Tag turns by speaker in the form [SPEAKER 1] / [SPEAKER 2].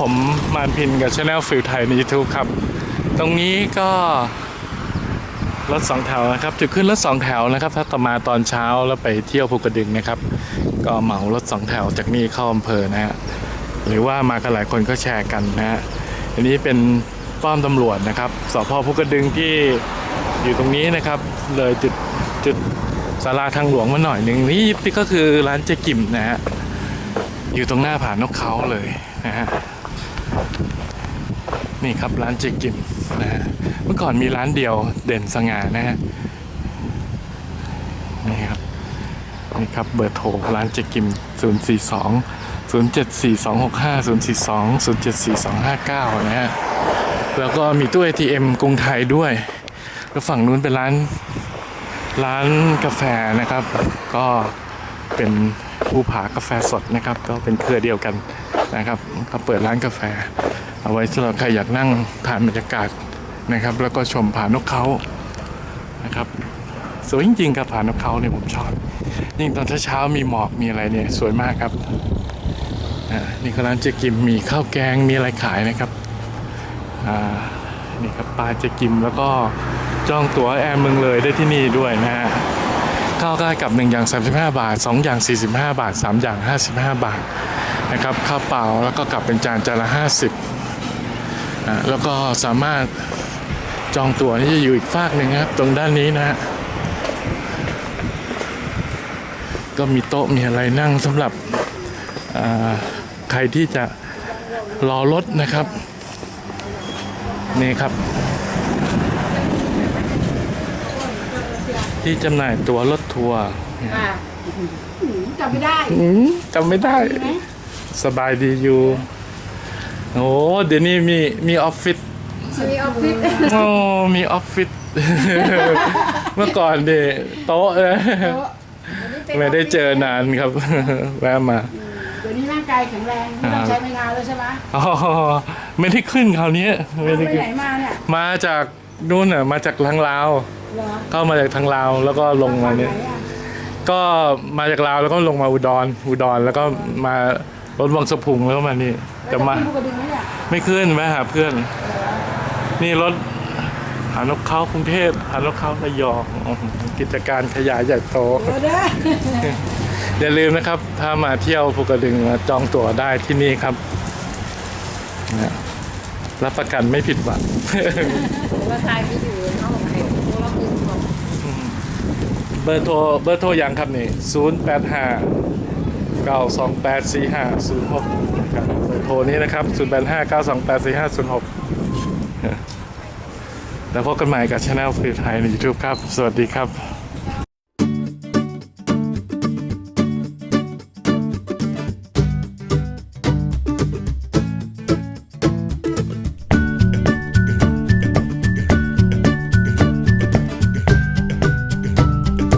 [SPEAKER 1] ผมมานพินกับช anel ฟิลไทยใน YouTube ครับ ตรงนี้ก็รถสองแถวนะครับจุดขึ้นรถสองแถวนะครับ ถ้าต่อมาตอนเช้าแล้วไปเที่ยวภูกระดึงนะครับ ก็เหมารถสองแถวจากนี่เข้าอำเภอนะฮะหรือว่ามากันหลายคนก็แชร์กันนะฮะอันนี้เป็นป้อมตำรวจนะครับสพภูกระดึงที่อยู่ตรงนี้นะครับ เลยจุดจุดสาราทางหลวงมาหน่อยหนึ่งนี่นี่ก็คือร้านเจกิมนะฮะอยู่ตรงหน้าผานกเขาเลยนะฮะ นี่ครับร้านเจกิมนะฮะเมื่อก่อนมีร้านเดียวเด่นสง่านะฮะนี่ครับนี่ครับเบอร์โทรร้านเจกิม 042 074265 042 074259 นะฮะแล้วก็มีตู้ ATM กรุงไทยด้วย แล้วฝั่งนู้นเป็นร้านร้านกาแฟนะครับ ก็ เป็นภูผากาแฟสดนะครับ ก็เป็นเครือเดียวกันนะครับก็เปิดร้านกาแฟ เอาไว้สำหรับใครอยากนั่งทานบรรยากาศนะครับ แล้วก็ชมผานกเขานะครับสวยจริงๆครับผานกเขาเนี่ยผมชอบ ยิ่งตอนเช้าๆมีหมอกมีอะไรเนี่ยสวยมากครับอ่านี่ก็ร้านเจกิมมีข้าวแกงมีอะไรขายนะครับอ่านี่ครับปลาเจกิมแล้วก็จองตั๋วแอร์เมืองเลยได้ที่นี่ด้วยนะฮะ ข้าวได้กับ 1 อย่าง 35 บาท 2 อย่าง 45 บาท 3 อย่าง 55 บาทนะครับข้าวเปล่าแล้วก็กลับเป็นจานจานละ 50อ่าแล้วก็สามารถจองตั๋วนี่จะอยู่อีกฝากหนึ่งครับ ตรงด้านนี้นะฮะก็มีโต๊ะมีอะไรนั่งสำหรับอ่าใครที่จะรอรถนะครับ นี่ครับ ที่จำหน่ายตั๋วรถทัวร์
[SPEAKER 2] อะหืมจำไม่ได้
[SPEAKER 1] อืมจำไม่ได้
[SPEAKER 2] ใช่ไหม
[SPEAKER 1] สบายดีอยู่ โอ้เดี๋ยวนี้มีมีออฟฟิศ
[SPEAKER 2] มีออฟฟิศ
[SPEAKER 1] โอ้มีออฟฟิศ เมื่อก่อนเดโต๊ะเลยไม่ได้เจอนานครับ แวะมา
[SPEAKER 2] เดี๋ยวนี้ร่างกายแข็งแรงไม่ต้องใช้ไม่นานแล้วใช่ไหม
[SPEAKER 1] อ๋อ ไม่ได้ขึ้นคราวนี้ไม่
[SPEAKER 2] ไป
[SPEAKER 1] ได้ขึ้น
[SPEAKER 2] ไหนมาเนี่ย
[SPEAKER 1] มาจาก นู่นน่ะมาจากทางลาว
[SPEAKER 2] เหรอ
[SPEAKER 1] เข้ามาจากทางลาวแล้วก็ลงมาเนี่ย
[SPEAKER 2] ไหอะ
[SPEAKER 1] ก็มาจากลาวแล้วก็ลงมาอุดรอุดรแล้วก็มารถวังสะพุงแล้วก็มานี่จะมา
[SPEAKER 2] แล้วจะขึ้นภูกระดึงไหมเนี่ย
[SPEAKER 1] ไม่ขึ้นแวะหาเพื่อน นี่รถหานกเขากรุงเทพหานกเขาระยองอื้อหือกิจการขยายใหญ่โต
[SPEAKER 2] เดี๋ยวนะ
[SPEAKER 1] อย่าลืมนะครับ ถ้ามาเที่ยวภูกระดึงมาจองตั๋วได้ที่นี่ครับนะ รับประกันไม่ผิดหวัง
[SPEAKER 3] ว่าทายไม่อยู่เขาบอกไอ้พวกเราคือบอก
[SPEAKER 1] เบอร์โทรเบอร์โทรยังครับนี่ศูนย์แปดห้าเก้าสองแปดสี่ห้าศูนย์หกครับเบอร์โทรนี้นะครับศูนย์แปดห้าเก้าสองแปดสี่ห้าศูนย์หกแล้วพบกันใหม่กับช anel ฟรีไทยใน YouTube ครับ สวัสดีครับ